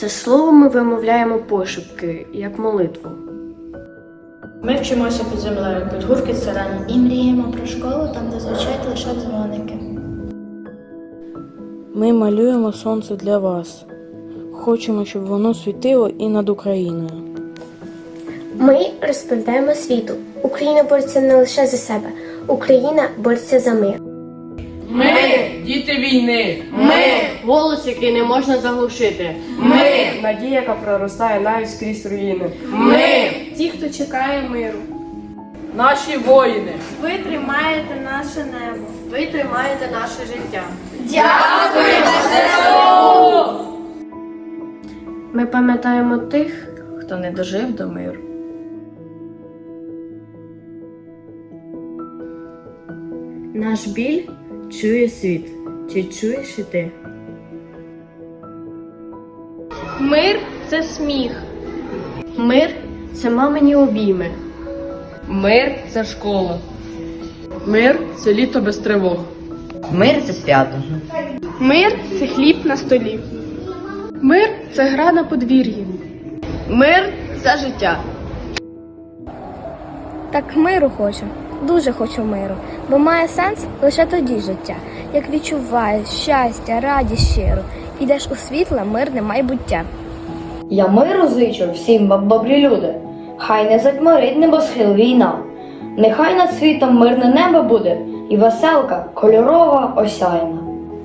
це слово ми вимовляємо пошепки, як молитву. Ми вчимося під землею, під гуркіт сирен. І мріємо про школу, там, де звучать лише дзвоники. Ми малюємо сонце для вас. Хочемо, щоб воно світило і над Україною. Ми розповідаємо світу. Україна бореться не лише за себе, Україна бореться за мир. Ми Діти війни, Ми Голос, який не можна заглушити. Ми надія, яка проростає навіть скрізь руїни. Ті, хто чекає миру. Наші воїни. Ви тримаєте наше небо. Ви тримаєте наше життя. Ми пам'ятаємо тих, хто не дожив до миру. Наш біль чує світ. Чи чуєш і ти? Мир це сміх. Мир це мамині обійми. Мир це школа. Мир це літо без тривог. Мир це свято. Мир це хліб на столі. Мир це гра на подвір'ї. Мир це життя. Так миру хочу, дуже хочу миру, бо має сенс лише тоді життя, як відчуваєш щастя, радість щиру, ідеш у світле, мирне майбуття. Я миру зичу всім баб- добрі люди. Хай не затьмарить небосхил війна. Нехай над світом мирне небо буде, і веселка кольорова осяйна.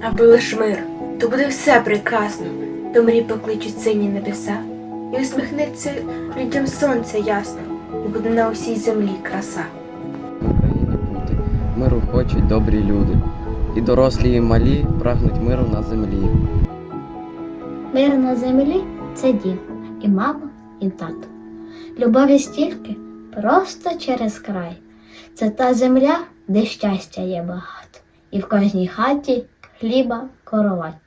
Аби лиш мир, то буде все прекрасно, до мрій покличуть сині небеса, і усміхнеться людям сонце ясно, і буде на усій землі краса. Миру хочуть добрі люди. І дорослі, і малі прагнуть миру на землі. Мир на землі це дім, і мама, і тато. Любові стільки просто через край. Це та земля, де щастя є багато, і в кожній хаті хліба коровать.